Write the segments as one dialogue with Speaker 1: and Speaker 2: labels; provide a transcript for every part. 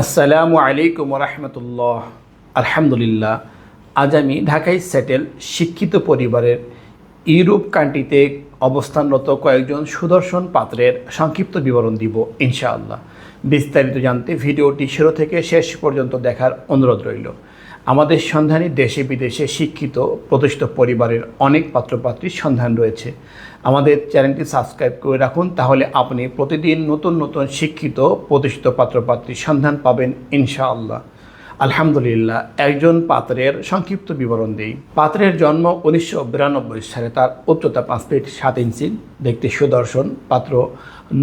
Speaker 1: আসসালামু আলাইকুম রহমতুল্লাহ। আলহামদুলিল্লাহ, আজ আমি ঢাকায় সেটেল শিক্ষিত পরিবারের ইউরোপ কান্ট্রিতে অবস্থানরত কয়েকজন সুদর্শন পাত্রের সংক্ষিপ্ত বিবরণ দিব, ইনশাআল্লাহ। বিস্তারিত জানতে ভিডিওটি শুরু থেকে শেষ পর্যন্ত দেখার অনুরোধ রইল। আমাদের সন্ধানে দেশে বিদেশে শিক্ষিত, প্রতিষ্ঠিত পরিবারের অনেক পাত্রপাত্রীর সন্ধান রয়েছে। আমাদের চ্যানেলটি সাবস্ক্রাইব করে রাখুন, তাহলে আপনি প্রতিদিন নতুন নতুন শিক্ষিত, প্রতিষ্ঠিত পাত্রপাত্রীর সন্ধান পাবেন ইনশাআল্লাহ। আলহামদুলিল্লাহ, একজন পাত্রের সংক্ষিপ্ত বিবরণ দিই। পাত্রের জন্ম উনিশশো বিরানব্বই সালে, তার উচ্চতা পাঁচ ফিট সাত ইঞ্চি। দেখতে সুদর্শন, পাত্র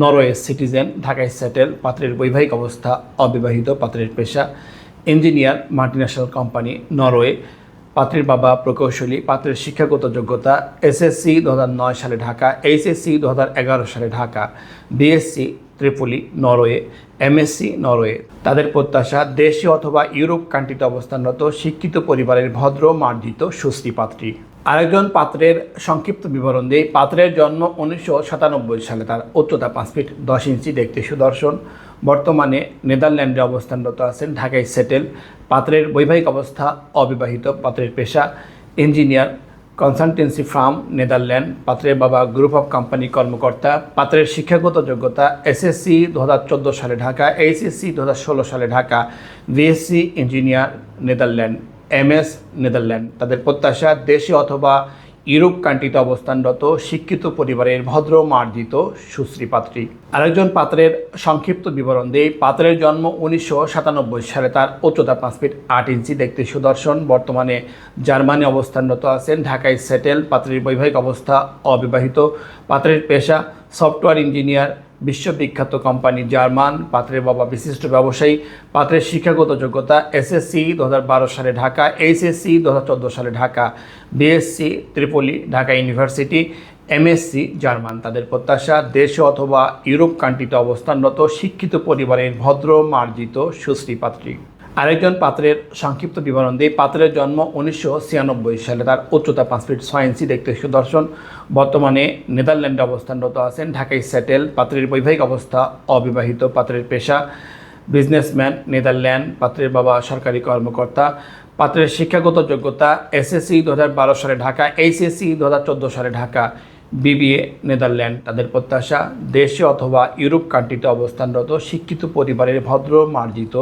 Speaker 1: নরওয়ে সিটিজেন, ঢাকায় সেটেল। পাত্রের বৈবাহিক অবস্থা অবিবাহিত, পাত্রের পেশা ইঞ্জিনিয়ার মাল্টিন্যাশনাল কোম্পানি নরওয়ে, পাত্রের বাবা প্রকৌশলী, পাত্রের শিক্ষাগত যোগ্যতা এসএসসি দু নয় সালে ঢাকা, এইচএসসি দু এগারো সালে Dhaka, BSc Tripoli Norway, MSc Norway. তাদের প্রত্যাশা দেশে অথবা ইউরোপ কান্ট্রিতে অবস্থানরত, শিক্ষিত পরিবারের ভদ্র, মার্জিত, সুশ্রী পাত্রী। আরেকজন পাত্রের সংক্ষিপ্ত বিবরণ দিয়ে পাত্রের জন্ম উনিশশো সাতানব্বই সালে। তার উচ্চতা পাঁচ ফিট দশ ইঞ্চি, দেখতে সুদর্শন। বর্তমানে নেদারল্যান্ডে অবস্থানরত আছেন, ঢাকায় সেটেল। পাত্রের বৈবাহিক অবস্থা অবিবাহিত, পাত্রের পেশা ইঞ্জিনিয়ার, কনসালটেন্সি ফার্ম, নেদারল্যান্ড। পাত্রের বাবা গ্রুপ অফ কোম্পানি কর্মকর্তা। পাত্রের শিক্ষাগত যোগ্যতা এসএসসি দু হাজার চোদ্দ সালে ঢাকা এইচএসসি দু হাজার ষোলো সালে Dhaka. BSc engineer, Netherland. MS Netherland. তাদের প্রত্যাশা দেশে অথবা ইউরোপ কান্ট্রিতে অবস্থানরত শিক্ষিত পরিবারের ভদ্র মার্জিত সুশ্রী পাত্রী। আরেকজন পাত্রের সংক্ষিপ্ত বিবরণ দিয়ে পাত্রের জন্ম উনিশশো সাতানব্বই সালে তার উচ্চতা পাঁচ ফিট আট ইঞ্চি, দেখতে সুদর্শন। বর্তমানে জার্মানি অবস্থানরত আছেন। ঢাকায় সেটেল। পাত্রের বৈবাহিক অবস্থা অবিবাহিত। পাত্রের পেশা সফটওয়্যার ইঞ্জিনিয়ার। বিশ্ববিখ্যাত কোম্পানি জার্মান, পাত্রের বাবা বিশিষ্ট ব্যবসায়ী, পাত্রের শিক্ষাগত যোগ্যতা এসএসসি দু হাজার বারো সালে ঢাকা এইচএসসি দু হাজার চোদ্দ সালে Dhaka BSc Tripoli Dhaka University MSc German. তাদের প্রত্যাশা, দেশে অথবা ইউরোপ কান্ট্রিতে অবস্থানরত শিক্ষিত পরিবারের ভদ্র, মার্জিত, সুশ্রী পাত্রী। আরেকজন পাত্রের সংক্ষিপ্ত বিবরণ দিয়ে পাত্রের জন্ম উনিশশো ছিয়ানব্বই সালে। তার উচ্চতা পাঁচ ফিট ছয় ইঞ্চি, দেখতে সুদর্শন। বর্তমানে নেদারল্যান্ডে অবস্থানরত আছেন। ঢাকায় সেটেল। পাত্রের বৈবাহিক অবস্থা অবিবাহিত। পাত্রের পেশা বিজনেসম্যান, নেদারল্যান্ড। পাত্রের বাবা সরকারি কর্মকর্তা। পাত্রের শিক্ষাগত যোগ্যতা এসএসসি দু হাজার বারো সালে ঢাকা, এইচএসসি দু হাজার চোদ্দ সালে ঢাকা। বিবিএ, নেদারল্যান্ড, তাদের প্রত্যাশা, দেশে অথবা ইউরোপ কান্ট্রিতে অবস্থানরত, শিক্ষিত পরিবারের ভদ্র, মার্জিত,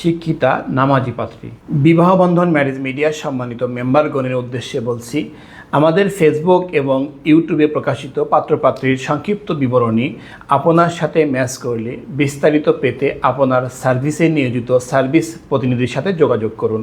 Speaker 1: শিক্ষিতা, নামাজি পাত্রী। বিবাহ বন্ধন ম্যারেজ মিডিয়ার সম্মানিত মেম্বারগণের উদ্দেশ্যে বলছি, আমাদের ফেসবুক এবং ইউটিউবে প্রকাশিত পাত্রপাত্রীর সংক্ষিপ্ত বিবরণী আপনার সাথে ম্যাচ করলে বিস্তারিত পেতে আপনার সার্ভিসে নিয়োজিত সার্ভিস প্রতিনিধির সাথে যোগাযোগ করুন।